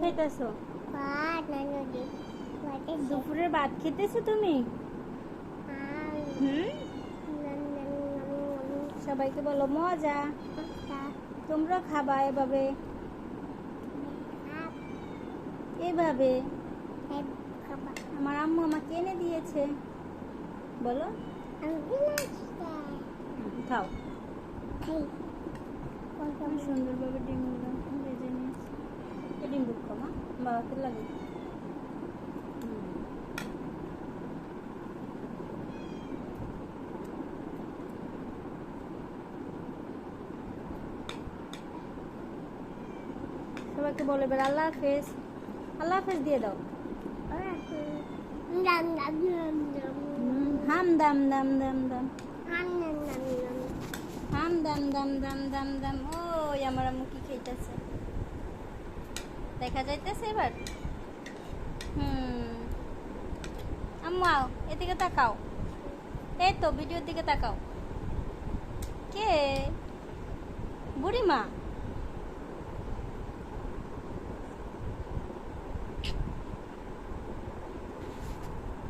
খাইতেছো দুপুরের ভাত খেতেছো তুমি? হুম? সবাইকে বলো মজা। তোমরা খাবা এভাবে। এভাবে। আমার আম্মু আমাকে এনে দিয়েছে। বলো। খাও সুন্দরভাবে বাবাকে লাগে। সবাইকে বলে এবার আল্লাহ হাফেজ। আল্লাহ হাফেজ দিয়ে দাও। হাম দাম দাম দাম দাম। হাম দাম দাম দাম। দাম দাম ওই আমার আম্মু কি খেতেছে দেখা যাইতেছে এবার? হুম। আম্মু এদিকে তাকাও। এই তো ভিডিওর দিকে তাকাও। কে? বুড়িমা?